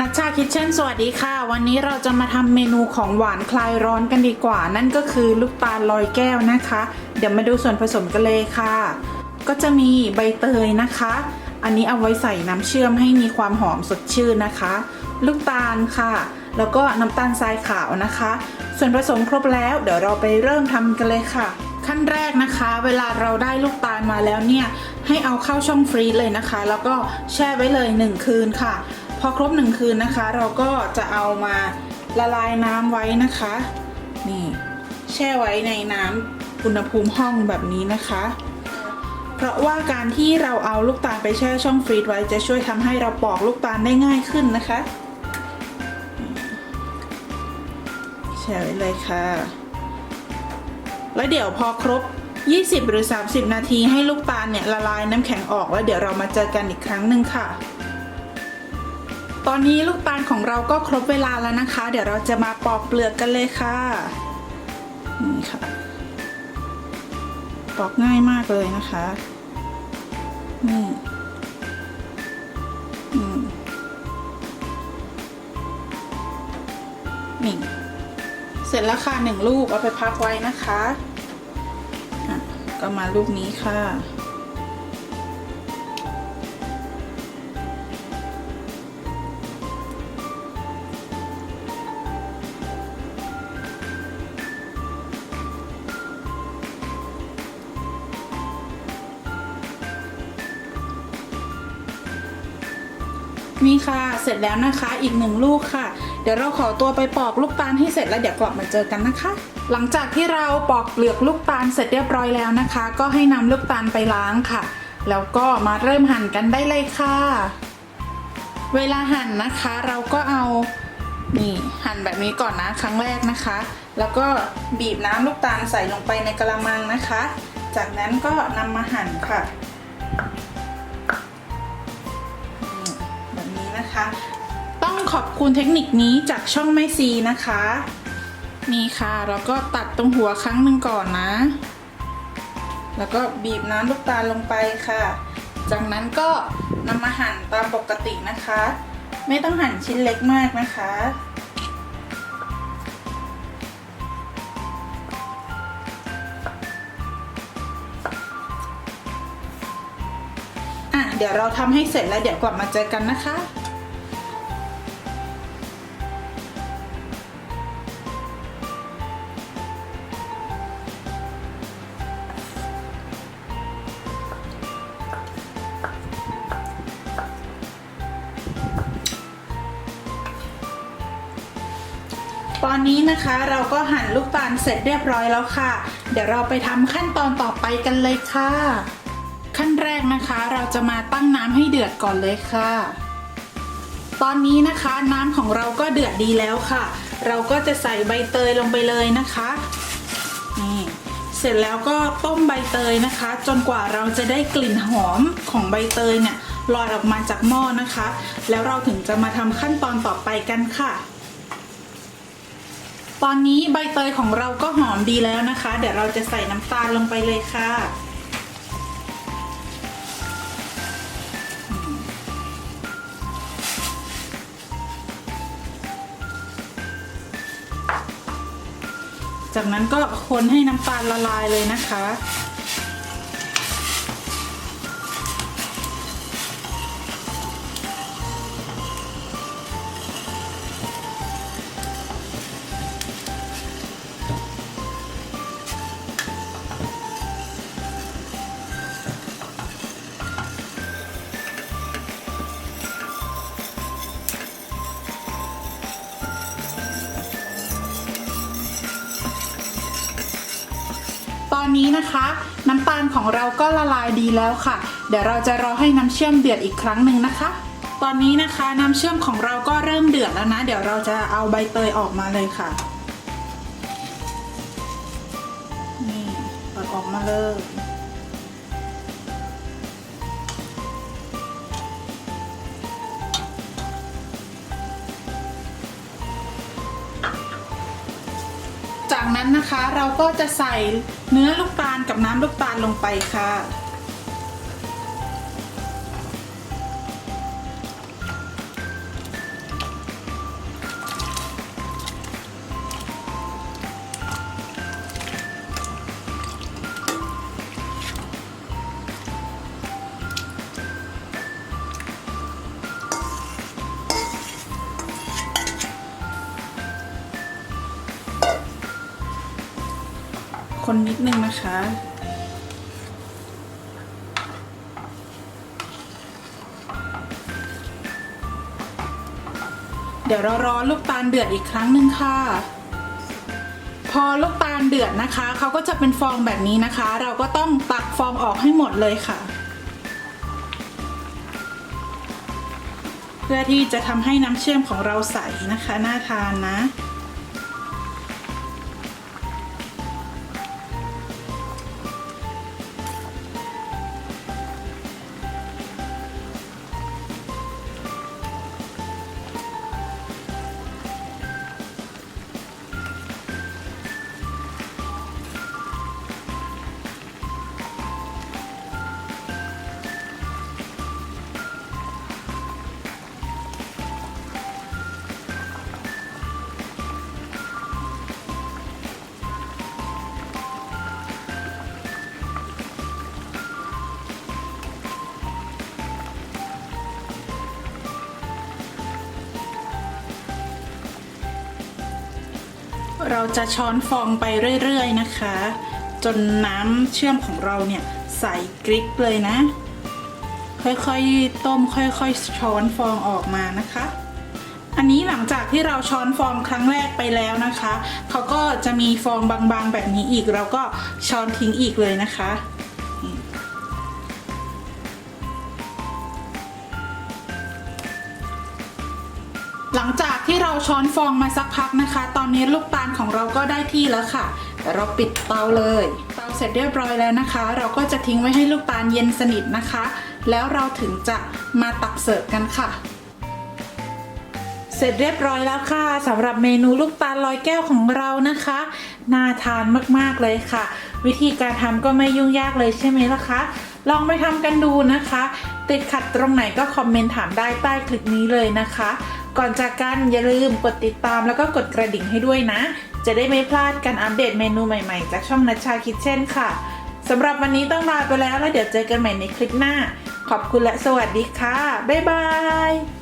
นัชชาคิทเช่นสวัสดีค่ะ วันนี้เราจะมาทำเมนูของหวานคลายร้อนกันดีกว่า นั่นก็คือลูกตาลลอยแก้วนะคะ เดี๋ยวมาดูส่วนผสมกันเลยค่ะ ก็จะมีใบเตยนะคะ อันนี้เอาไว้ใส่น้ำเชื่อมให้มีความหอมสดชื่นนะคะ ลูกตาลค่ะ แล้วก็น้ำตาลทรายขาวนะคะ ส่วนผสมครบแล้วเดี๋ยวเราไปเริ่มทำกันเลยค่ะ ขั้นแรกนะคะ เวลาเราได้ลูกตาลมาแล้วเนี่ยให้เอาเข้าช่องฟรีซเลยนะคะ แล้วก็แช่ไว้เลย 1 คืนค่ะ พอครบ1คืนนะคะ เราก็จะเอามาละลายน้ำไว้นะคะ นี่แช่ไว้ในน้ำอุณหภูมิห้องแบบนี้นะคะ เพราะว่าการที่เราเอาลูกตาลไปแช่ช่องฟรีซไว้จะช่วยทำให้เราปอกลูกตาลได้ง่ายขึ้นนะคะ แช่ไว้เลยค่ะ แล้วเดี๋ยวพอครบ 20 หรือ 30 นาทีให้ลูกตาลเนี่ยละลายน้ำแข็งออกแล้วเดี๋ยวเรามาเจอกันอีกครั้งหนึ่งค่ะ ตอนนี้ลูกตาลของเราก็ครบเวลาแล้วนะคะ เดี๋ยวเราจะมาปอกเปลือกกันเลยค่ะนี่ค่ะ ปอกง่ายมากเลยนะคะนี่นี่เสร็จแล้วค่ะหนึ่งลูกเอาไปพักไว้นะคะะก็มาลูกนี้ค่ะ นี่ค่ะ เสร็จแล้วนะคะ อีกหนึ่งลูกค่ะ เดี๋ยวเราขอตัวไปปอกลูกตาลให้เสร็จแล้วเดี๋ยวกลับมาเจอกันนะคะ หลังจากที่เราปอกเปลือกลูกตาลเสร็จเรียบร้อยแล้วนะคะ ก็ให้นำลูกตาลไปล้างค่ะ แล้วก็มาเริ่มหั่นกันได้เลยค่ะ เวลาหั่นนะคะ เราก็เอานี่หั่นแบบนี้ก่อนนะครั้งแรกนะคะ แล้วก็บีบน้ำลูกตาลใส่ลงไปในกระมังนะคะ จากนั้นก็นำมาหั่นค่ะ ขอบคุณเทคนิคนี้จากช่องแม่ซีนะคะ นี่ค่ะเราก็ตัดตรงหัวครั้งหนึ่งก่อนนะ แล้วก็บีบน้ำลูกตาลลงไปค่ะ จากนั้นก็นำมาหั่นตามปกตินะคะ ไม่ต้องหั่นชิ้นเล็กมากนะคะอะเดี๋ยวเราทำให้เสร็จแล้วเดี๋ยวกลับมาเจอกันนะคะ ตอนนี้นะคะเราก็หั่นลูกตาลเสร็จเรียบร้อยแล้วค่ะ เดี๋ยวเราไปทำขั้นตอนต่อไปกันเลยค่ะ ขั้นแรกนะคะเราจะมาตั้งน้ำให้เดือดก่อนเลยค่ะ ตอนนี้นะคะน้ำของเราก็เดือดดีแล้วค่ะ เราก็จะใส่ใบเตยลงไปเลยนะคะนี่เสร็จแล้วก็ต้มใบเตยนะคะ จนกว่าเราจะได้กลิ่นหอมของใบเตยเนี่ยลอยออกมาจากหม้อนะคะ แล้วเราถึงจะมาทำขั้นตอนต่อไปกันค่ะ ตอนนี้ใบเตยของเราก็หอมดีแล้วนะคะ เดี๋ยวเราจะใส่น้ำตาลลงไปเลยค่ะ จากนั้นก็คนให้น้ำตาลละลายเลยนะคะ ตอนนี้นะคะ น้ำตาลของเราก็ละลายดีแล้วค่ะ เดี๋ยวเราจะรอให้น้ำเชื่อมเดือดอีกครั้งหนึ่งนะคะ ตอนนี้นะคะน้ำเชื่อมของเราก็เริ่มเดือดแล้วนะ เดี๋ยวเราจะเอาใบเตยออกมาเลยค่ะนี่เปิดออกมาเลย นั้นนะคะ เราก็จะใส่เนื้อลูกตาลกับน้ำลูกตาลลงไปค่ะ คนนิดนึงนะคะ เดี๋ยวเรารอลูกตาลเดือดอีกครั้งหนึ่งค่ะ พอลูกตาลเดือดนะคะเขาก็จะเป็นฟองแบบนี้นะคะ เราก็ต้องตักฟองออกให้หมดเลยค่ะ เพื่อที่จะทำให้น้ำเชื่อมของเราใสนะคะ น่าทานนะ เราจะช้อนฟองไปเรื่อยๆนะคะ จนน้ำเชื่อมของเราเนี่ยใสกริกเลยนะ ค่อยๆต้มค่อยๆช้อนฟองออกมานะคะ อันนี้หลังจากที่เราช้อนฟองครั้งแรกไปแล้วนะคะเขาก็จะมีฟองบางๆแบบนี้อีก เราก็ช้อนทิ้งอีกเลยนะคะ ลังจากที่เราช้อนฟองมาสักพักนะคะ ตอนนี้ลูกตาลของเราก็ได้ที่แล้วค่ะเราปิดเตาเลย เตาเสร็จเรียบร้อยแล้วนะคะ เราก็จะทิ้งไว้ให้ลูกตาลเย็นสนิทนะคะ แล้วเราถึงจะมาตักเสิร์ฟกันค่ะ เสร็จเรียบร้อยแล้วค่ะสำหรับเมนูลูกตาลลอยแก้วของเรานะคะ น่าทานมากๆเลยค่ะ วิธีการทำก็ไม่ยุ่งยากเลยใช่ไหมล่ะคะ ลองไปทำกันดูนะคะ ติดขัดตรงไหนก็คอมเมนต์ถามได้ใต้คลิปนี้เลยนะคะ ก่อนจากกันอย่าลืมกดติดตามแล้วก็กดกระดิ่งให้ด้วยนะ จะได้ไม่พลาดการอัปเดตเมนูใหม่ๆ จากช่องนัชชาคิดเช่นค่ะสำหรับวันนี้ต้องลาไปแล้วแล้วเดี๋ยวเจอกันใหม่ในคลิปหน้า ขอบคุณและสวัสดีค่ะ บ๊ายบาย